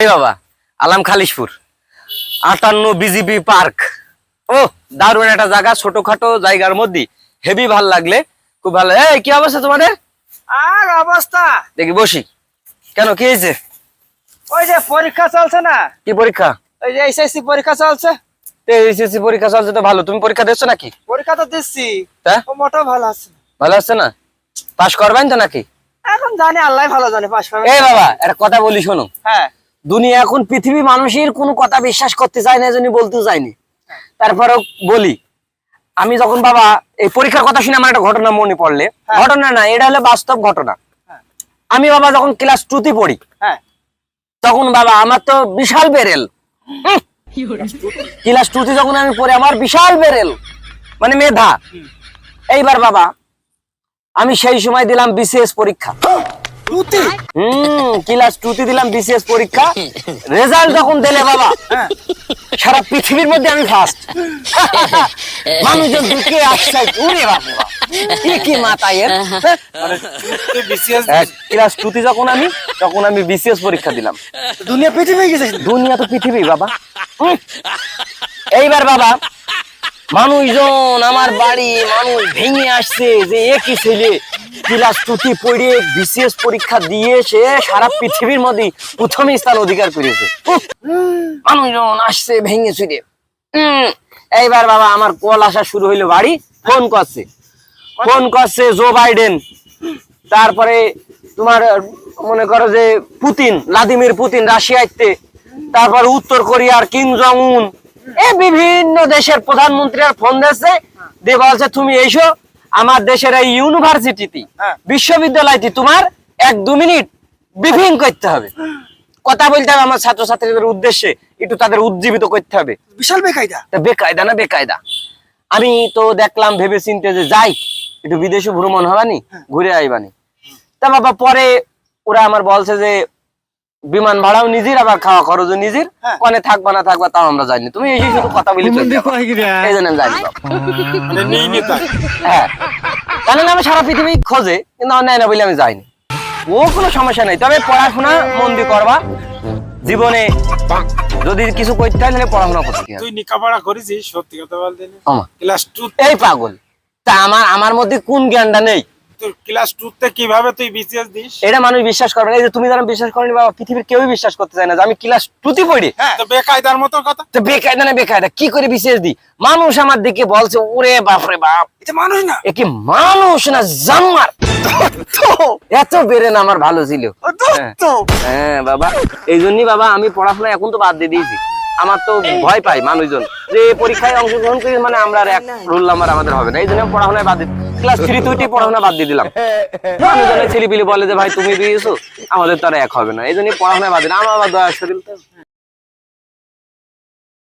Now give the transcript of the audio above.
বাবা আলাম খালিশপুর। আটান্ন বিজিপি পার্ক। ও দারুণ একটা জায়গা ছোটখাটো জায়গার মধ্যে। হেভি ভালো লাগলে খুব ভালো এই কি অবস্থা তোমাদের? আর অবস্থা? দেখি বসি। কেন কি হয়েছে? ওই যে পরীক্ষা চলছে না? কি পরীক্ষা? ওই যে এসএসসি পরীক্ষা চলছে। এইচএসসি পরীক্ষা চলছে তো ভালো। তুমি পরীক্ষা দিচ্ছ নাকি? পরীক্ষা তো দিচ্ছি। ও মোটেও ভালো আছে। ভালো আছে না? পাস করবেন তো নাকি? এখন জানি আল্লাহ ভালো জানে পাশ পাবে এই বাবা একটা কথা বলি শোনো। হ্যাঁ। দুনিয়া এখন পৃথিবী মানুষের কোনো কথা বিশ্বাস করতে চায় না এজন্য বলতেও চায়নি। তারপরেও বলি আমি যখন বাবা এই পরীক্ষার কথা শুনে আমার একটা ঘটনা মনে পড়লে। হ্যাঁ। ঘটনা না এটা হলো বাস্তব ঘটনা। হ্যাঁ। আমি বাবা যখন ক্লাস টুতে পড়ি হ্যাঁ। তখন বাবা আমার তো বিশাল বেরেল। ক্লাস টুতে যখন আমি পড়ি আমার বিশাল বেরেল মানে মেধা। এইবার বাবা আমি সেই সময় দিলাম বিসিএস পরীক্ষা। টুতি হুম ক্লাস টুতে দিলাম বিসিএস পরীক্ষা। রেজাল্ট যখন দিলে বাবা সারা পৃথিবীর মধ্যে আমি ফার্স্ট মানুষজন ঢুকে আসছে উরে বাবা কি মাথা এর? বিসিএস ক্লাস টুতে যখন আমি তখন আমি বিসিএস পরীক্ষা দিলাম। দুনিয়া পৃথিবী গেছে। দুনিয়া তো পৃথিবী বাবা। হুম। এইবার বাবা মানুষজন আমার বাড়ি মানুষ ভেঙে আসছে যে একই ছেলে? ক্লাস টুতি পড়ে বিসিএস পরীক্ষা দিয়ে সে সারা পৃথিবীর মধ্যে প্রথম স্থান অধিকার করেছে মানুষজন আসছে ভেঙে উম, এইবার বাবা আমার কল আসা শুরু হইল বাড়ি ফোন করছে। ফোন করছে জো বাইডেন। তারপরে তোমার মনে করো যে পুতিন ভ্লাদিমির পুতিন রাশিয়াতে। তারপর উত্তর কোরিয়ার কিং জং উন এই বিভিন্ন দেশের প্রধানমন্ত্রীরা ফোন দিচ্ছে দিয়ে বলছে তুমি এসো আমার দেশের এই ইউনিভার্সিটিতে হ্যাঁ। বিশ্ববিদ্যালয়টি তোমার এক দু মিনিট ব্রিফিং করতে হবে। কথা বলতে হবে আমার ছাত্রছাত্রীদের উদ্দেশ্যে একটু তাদের উজ্জীবিত করতে হবে। বিশাল বেকায়দা। বেকায়দা না বেকায়দা? আমি তো দেখলাম ভেবে চিনতে যে যাই একটু বিদেশে ভ্রমণ হবানি ঘুরে আইবানি। তা বাবা পরে ওরা আমার বলছে যে বিমান ভাড়াও নিজের আবার খাওয়া খরচও নিজের। হ্যাঁ। ওখানে থাকবা না থাকবা তাও আমরা জানি তুমি এই শুধু কথা বলি এই জন্য জানি হ্যাঁ। কেন আমি সারা পৃথিবী খোঁজে কিন্তু নেয় না বলে আমি যাইনি। ও কোনো সমস্যা নেই। তবে পড়াশোনা মন দিয়ে করবা। জীবনে যদি কিছু করতে হয় তাহলে পড়াশোনা করতে হবে তুই নিকাপড়া করেছিস সত্যি কথা বলতে ক্লাস টু এই পাগল। তা আমার আমার মধ্যে কোন জ্ঞানটা নেই? ক্লাস টু তে কীভাবে তুই বিসিএস দিস? এটা মানুষ বিশ্বাস করবে না। এই যে তুমি যারা বিশ্বাস করেনি বাবা পৃথিবীর কেউই বিশ্বাস করতে চায় না যে আমি ক্লাস টুতে পড়ি। হ্যাঁ তো বেকায়দার মতো কথা? তো বেকায়দা না বেকায়দা কি করে বিশেষ দি মানুষ আমার দিকে বলছে ওরে বাপরে বাপ। এটা মানুষ না। এ কি মানুষ না জানোয়ার? এত বেড়ে না আমার ভালো ছিল। হ্যাঁ বাবা। এই জন্যই বাবা আমি পড়াশোনা এখন তো বাদ দিয়ে দিয়েছি। আমার তো ভয় পাই মানুষজন। যে পরীক্ষায় অংশগ্রহণ করি মানে আমরা আর এক রুল নাম্বার আমাদের হবে না। এই জন্য পড়াশোনায় বাদ দিই ক্লাস থ্রি তুইটি পড়াশোনা বাদ দিয়ে দিলাম। ছেলে পিলি বলে যে, ভাই, তুমি দিয়েছ আমাদের তো আর এক হবে না। এই জন্য পড়াশোনা বাদ দিলাম। আমার দয়া শরীর